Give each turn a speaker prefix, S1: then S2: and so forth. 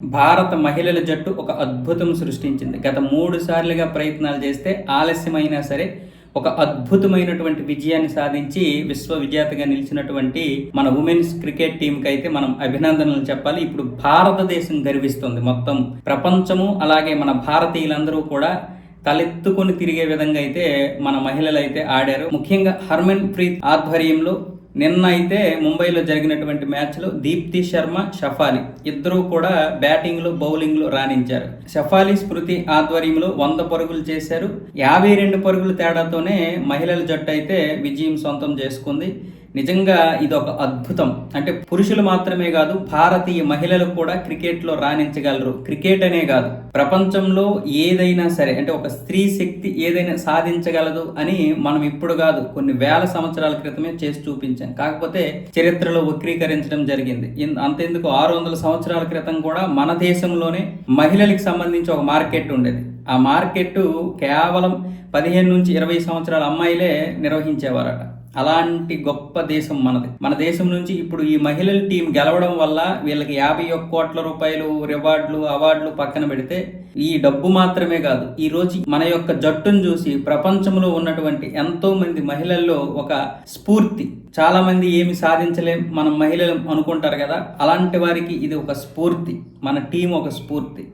S1: భారత మహిళల జట్టు ఒక అద్భుతం సృష్టించింది. గత మూడు సార్లుగా ప్రయత్నాలు చేస్తే ఆలస్యమైనా సరే ఒక అద్భుతమైనటువంటి విజయాన్ని సాధించి విశ్వ విజేతగా నిలిచినటువంటి మన ఉమెన్స్ క్రికెట్ టీంకి అయితే మనం అభినందనలు చెప్పాలి. ఇప్పుడు భారతదేశం గర్విస్తుంది మొత్తం. ప్రపంచము అలాగే మన భారతీయులందరూ కూడా తలెత్తుకొని తిరిగే విధంగా అయితే మన మహిళలు అయితే ఆడారు. ముఖ్యంగా హర్మన్ ప్రీత్ ఆధ్వర్యంలో నిన్న అయితే ముంబైలో జరిగినటువంటి మ్యాచ్లో దీప్తి శర్మ షఫాలి ఇద్దరూ కూడా బ్యాటింగ్లు బౌలింగ్లు రాణించారు. షఫాలి స్మృతి ఆధ్వర్యంలో వంద పరుగులు చేశారు. యాభై రెండు పరుగుల తేడాతోనే మహిళల జట్టు అయితే విజయం సొంతం చేసుకుంది. నిజంగా ఇది ఒక అద్భుతం. అంటే పురుషులు మాత్రమే కాదు భారతీయ మహిళలు కూడా క్రికెట్లో రాణించగలరు. క్రికెట్ అనే కాదు ప్రపంచంలో ఏదైనా సరే అంటే ఒక స్త్రీ శక్తి ఏదైనా సాధించగలదు అని మనం ఇప్పుడు కాదు కొన్ని వేల సంవత్సరాల క్రితమే చేసి చూపించాం. కాకపోతే చరిత్రలో వక్రీకరించడం జరిగింది. అంతెందుకు ఆరు వందల సంవత్సరాల క్రితం కూడా మన దేశంలోనే మహిళలకు సంబంధించి ఒక మార్కెట్ ఉండేది. ఆ మార్కెట్ కేవలం పదిహేను నుంచి ఇరవై సంవత్సరాల అమ్మాయిలే నిర్వహించేవారట. అలాంటి గొప్ప దేశం మనది. మన దేశం నుంచి ఇప్పుడు ఈ మహిళల టీం గెలవడం వల్ల వీళ్ళకి యాభై ఒక్క కోట్ల రూపాయలు రివార్డులు అవార్డులు పక్కన పెడితే ఈ డబ్బు మాత్రమే కాదు. ఈ రోజు మన యొక్క జట్టును చూసి ప్రపంచంలో ఉన్నటువంటి ఎంతో మంది మహిళల్లో ఒక స్ఫూర్తి. చాలా మంది ఏమి సాధించలేం మనం మహిళలు అనుకుంటారు కదా. అలాంటి వారికి ఇది ఒక స్ఫూర్తి. మన టీం ఒక స్ఫూర్తి.